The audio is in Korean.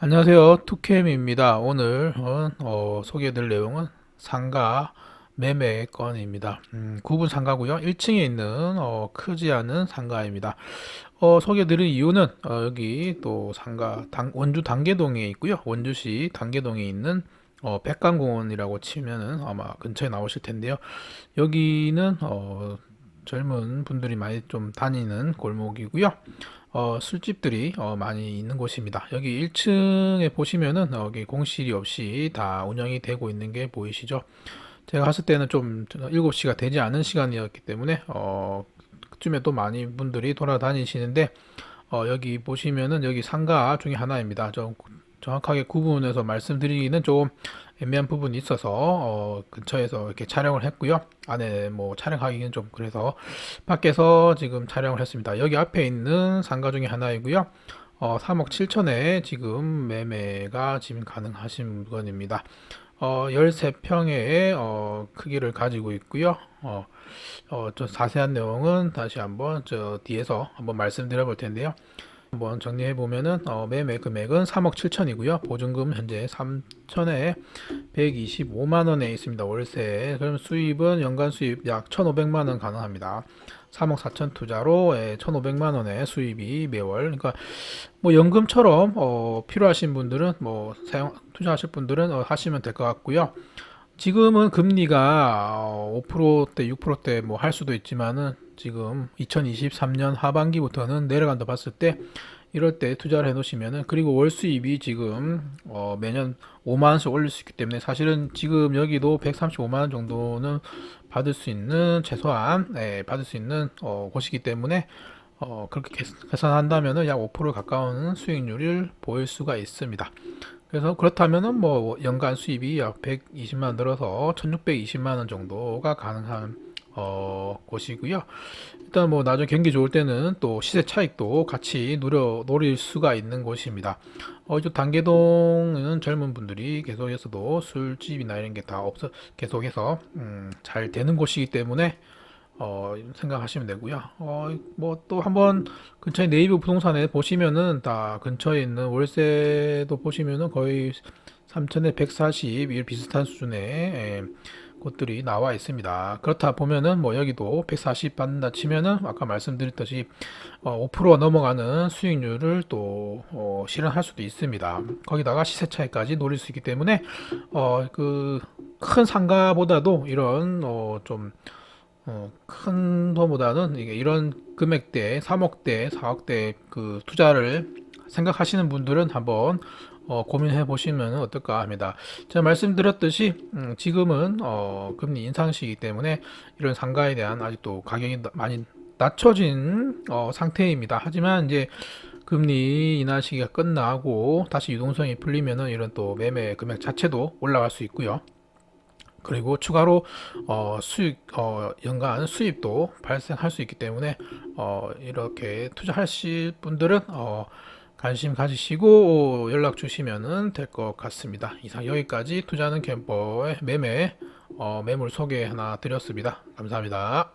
안녕하세요. 투캠입니다. 오늘 어, 소개해드릴 내용은 상가 매매 건입니다. 음, 구분 상가고요. 1층에 있는 어, 크지 않은 상가입니다. 어, 소개해드릴 이유는 어, 여기 또 상가 당, 원주 단계동에 있고요. 원주시 단계동에 있는 어, 백강공원이라고 치면은 아마 근처에 나오실 텐데요. 여기는 어, 젊은 분들이 많이 좀 다니는 골목이고요. 어, 술집들이 어, 많이 있는 곳입니다. 여기 1층에 보시면은 어, 여기 공실이 없이 다 운영이 되고 있는 게 보이시죠? 제가 갔을 때는 좀 7시가 되지 않은 시간이었기 때문에 어, 그쯤에 또 많이 분들이 돌아다니시는데 어, 여기 보시면은 여기 상가 중에 하나입니다. 좀 정확하게 구분해서 말씀드리기는 좀 애매한 부분이 있어서 어, 근처에서 이렇게 촬영을 했고요. 안에 뭐 촬영하기는 좀 그래서 밖에서 지금 촬영을 했습니다. 여기 앞에 있는 상가 중에 하나이고요. 어, 3억 7천에 지금 매매가 지금 가능하신 물건입니다. 어, 13평의 어, 크기를 가지고 있고요. 어, 어, 좀 자세한 내용은 다시 한번 저 뒤에서 한번 말씀드려 볼 텐데요. 한번 정리해 보면은 어, 매매 금액은 3억 7천이고요. 보증금 현재 3천에 125만 원에 있습니다. 월세. 그럼 수입은 연간 수입 약 1,500만 원 가능합니다. 3억 4천 투자로 예, 1,500만 원의 수입이 매월. 그러니까 뭐 연금처럼 어, 필요하신 분들은 뭐 사용 투자하실 분들은 어, 하시면 될 것 같고요. 지금은 금리가 어, 5%대, 6%대 뭐 할 수도 있지만은 지금 2023년 하반기부터는 내려간다 봤을 때 이럴 때 투자를 해 놓으시면은 그리고 월 수입이 지금 어 매년 5만 원씩 올릴 수 있기 때문에 사실은 지금 여기도 135만 원 정도는 받을 수 있는 최소한 예, 받을 수 있는 어 곳이기 때문에 어 그렇게 계산- 계산한다면은 약 5% 가까운 수익률을 보일 수가 있습니다. 그래서 그렇다면은 뭐 연간 수입이 약 120만 원 늘어서 1620만 원 정도가 가능한 어, 곳이고요. 일단 뭐 나중에 경기 좋을 때는 또 시세 차익도 같이 누려 노릴 수가 있는 곳입니다. 어, 이쪽 단계동은 젊은 분들이 계속해서도 술집이나 이런 게 다 없어 계속해서 음, 잘 되는 곳이기 때문에 어, 생각하시면 되고요. 어, 뭐 또 한번 근처에 네이버 부동산에 보시면은 다 근처에 있는 월세도 보시면은 거의 3천에 140, 이 비슷한 수준의 예, 곳들이 나와 있습니다. 그렇다 보면은 뭐 여기도 140 받는다 치면은 아까 말씀드렸듯이 어, 5%가 넘어가는 수익률을 또 어, 실현할 수도 있습니다. 거기다가 시세 차익까지 노릴 수 있기 때문에 어, 그 큰 상가보다도 이런 어, 좀 어, 큰 돈보다는 이게 이런 금액대, 3억대, 4억대 그 투자를 생각하시는 분들은 한번 어, 고민해 보시면 어떨까 합니다. 제가 말씀드렸듯이 음, 지금은 어, 금리 인상 시기 때문에 이런 상가에 대한 아직도 가격이 나- 많이 낮춰진 어, 상태입니다. 하지만 이제 금리 인하 시기가 끝나고 다시 유동성이 풀리면은 이런 또 매매 금액 자체도 올라갈 수 있고요. 그리고 추가로 어, 수익 어, 연간 수입도 발생할 수 있기 때문에 어, 이렇게 투자하실 분들은 어, 관심 가지시고 연락 주시면 될 것 같습니다. 이상 여기까지 투자하는 캠퍼의 매매 어, 매물 소개 하나 드렸습니다. 감사합니다.